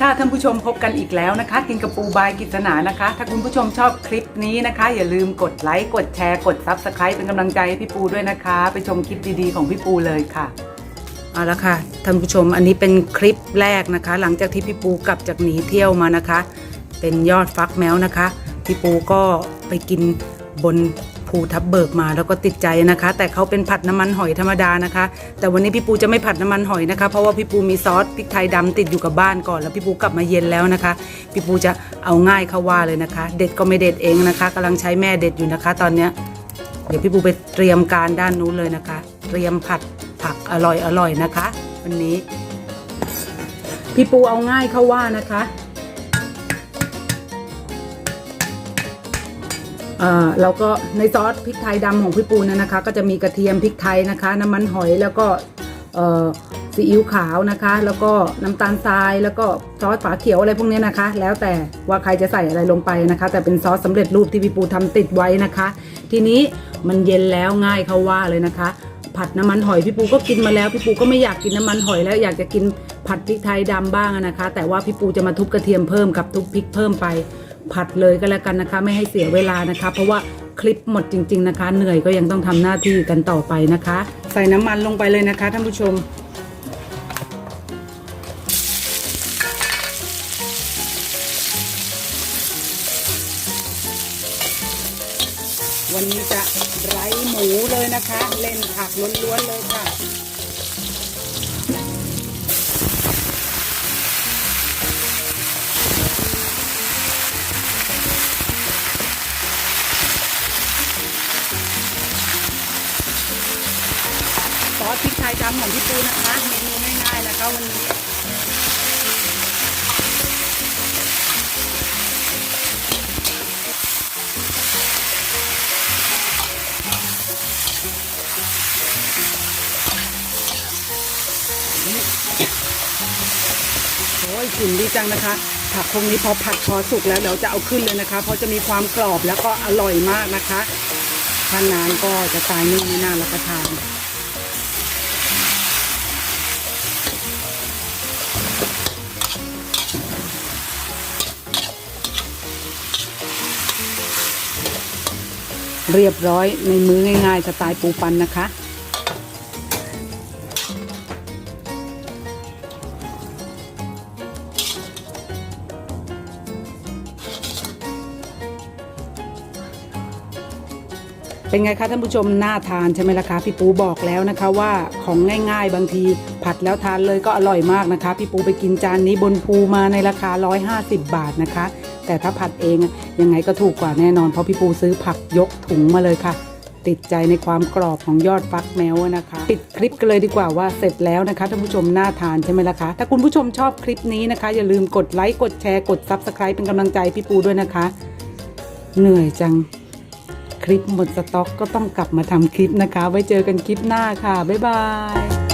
ค่ะท่านผู้ชมพบกันอีกแล้วนะคะ กินกระปูบายกิจนานะคะ ถ้าคุณผู้ชมชอบคลิปนี้นะคะ อย่าลืมกดไลค์กดแชร์กด Subscribe เป็นกำลังใจให้พี่ปูด้วยนะคะ ไปชมคลิปดีๆของพี่ปูเลยค่ะเอาละค่ะท่านผู้ชมอันนี้เป็นคลิปแรกนะคะ หลังจากที่พี่ปูกลับจากหนีเที่ยวมานะคะ เป็นยอดฟักแมวนะคะ พี่ปูก็ไปกินบน ภูทับเบิกมาแล้วก็ติดใจนะคะ แต่เขาเป็นผัดน้ำมันหอยธรรมดานะคะ แต่วันนี้พี่ปูจะไม่ผัดน้ำมันหอยนะคะ เพราะว่าพี่ปูมีซอสพริกไทยดำติดอยู่กับบ้านก่อนแล้วพี่ปูกลับมาเย็นแล้วนะคะ พี่ปูจะเอาง่ายเข้าว่าเลยนะคะ เด็ดก็ไม่เด็ดเองนะคะกำลังใช้แม่เด็ดอยู่นะคะ ตอนเนี้ยเดี๋ยวพี่ปูไปเตรียมการด้านนู้นเลยนะคะ เตรียมผัดผักอร่อยอร่อยๆนะคะ วันนี้ พี่ปูเอาง่ายเข้าว่านะคะ เอ่อเราก็ในซอสพริกไทยดำของพี่ปูนนะคะ ก็จะมีกระเทียมพริกไทยนะคะ น้ำมันหอยแล้วก็ซีอิ๊วขาวนะคะ แล้วก็น้ำตาลทรายแล้วก็ซอสฝาเขียวอะไรพวกนี้นะคะ แล้วแต่ว่าใครจะใส่อะไรลงไปนะคะ แต่เป็นซอสสำเร็จรูปที่พี่ปูทำติดไว้นะคะ ทีนี้มันเย็นแล้วง่ายเขาว่าเลยนะคะ ผัดน้ำมันหอยพี่ปูก็กินมาแล้วพี่ปูก็ไม่อยากกินน้ำมันหอยแล้วอยากจะกินผัดพริกไทยดำบ้างนะคะ แต่ว่าพี่ปูจะมาทุบกระเทียมเพิ่มกับทุบพริกเพิ่มไป ผัดเลยก็แล้วกันนะคะ ไม่ให้เสียเวลานะคะ เพราะว่าคลิปหมดจริง ๆนะคะ เหนื่อยก็ยังต้องทำหน้าที่กันต่อไปนะคะ ใส่น้ำมันลงไปเลยนะคะท่านผู้ชมวันนี้จะไร้หมูเลยนะคะ เล่นผักล้วนๆเลยค่ะ อสพริกไทยดำของพี่ปูนะคะ เมนูง่ายๆนะคะวันนี้โอ้ยกลิ่นดีจังนะคะ ผักพวกนี้พอผัดพอสุกแล้วเดี๋ยวจะเอาขึ้นเลยนะคะ เพราะจะมีความกรอบแล้วก็อร่อยมากนะคะถ้านานก็จะตายนึ่งไม่น่ารับประทาน เรียบร้อยในมือง่ายๆสไตล์ปูปันนะคะ เป็นไงคะท่านผู้ชมน่าทานใช่ไหมล่ะคะพี่ปูบอกแล้วนะคะว่าของง่ายๆ บางทีผัดแล้วทานเลยก็อร่อยมากนะคะ พี่ปูไปกินจานนี้บนภูมาในราคา 150 บาทนะคะ แต่ถ้าผัดเองยังไงก็ถูกกว่าแน่นอน เพราะพี่ปูซื้อผักยกถุงมาเลยค่ะ ติดใจในความกรอบของยอดฟักแมวนะคะ ปิดคลิปกันเลยดีกว่าว่าเสร็จแล้วนะคะท่านผู้ชมน่าทานใช่ไหมล่ะคะ ถ้าคุณผู้ชมชอบคลิปนี้นะคะ อย่าลืมกดไลค์กดแชร์กด Subscribe เป็นกำลังใจพี่ปูด้วยนะคะ เหนื่อยจัง คลิปหมดสต็อกก็ต้องกลับมาทำคลิปนะคะ ไว้เจอกันคลิปหน้าค่ะ บ๊ายบาย